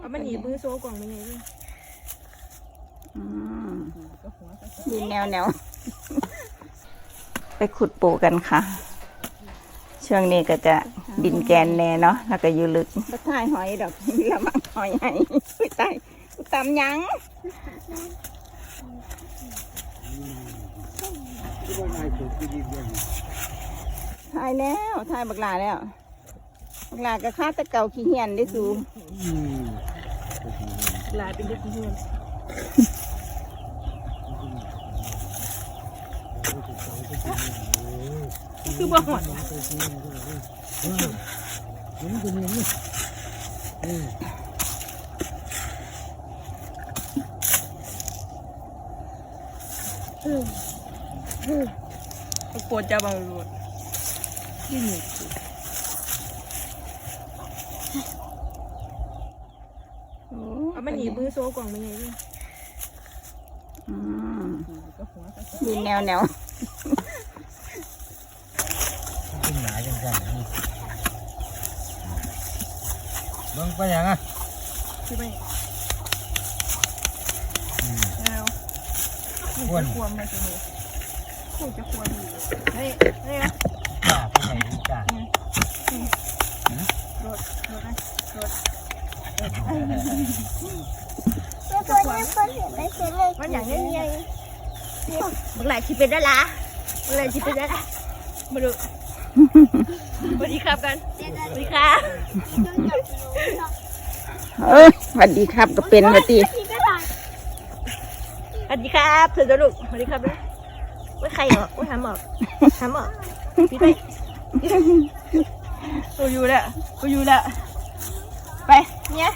เอามันหนีมือโซ่กล่องมันไงดิอืมดินแนวแนวไปขุดปูกันค่ะ ช่วงนี้ก็จะดินแกนแน่เนาะแล้วก็อยู่ลึกก็ถ่ายหอยดอกละมังหอยใหญ่ไปตายตำหยังที่ว่าไงถูกที่ดีด้วยถ่ายแล้วถ่ายบักหลาแล้วบัก หลาก็ค่าแตะเก่าขี้เหียนได้สูงอืมลายเป็นเด็กเพื่อนคือบ่หอดมันจะมีนี่อืมปวดจะบางรูดยิ่งหนี เอามันหนีมือโซ่กล่องมันไงดิอืมดินแนวแนวเป็นหนาจังกันเบิ่งไปยังอะคือไม่อืมแล้วนี่จะควมมาสิเนี่ยคู่จะควมอยู่เฮ้ยเฮ้ยจ้าไปไหนดีจ้ารถรถนะร ถมันอย่างเงี้ยมึงไหลคิเป็นได้ละมึงไหลคิเป็นได้ละมาดูสวัสดีครับกันสวัสดีครับเออสวัสดีครับก็เป็นมาตีสวัสดีครับเธอจะลูกสวัสดีครับเลยว่าใครเหรอว่าถามหมอกถามหมอกพี่ไปกูอยู่แล้วกูอยู่แล้ว ไปเนี่ย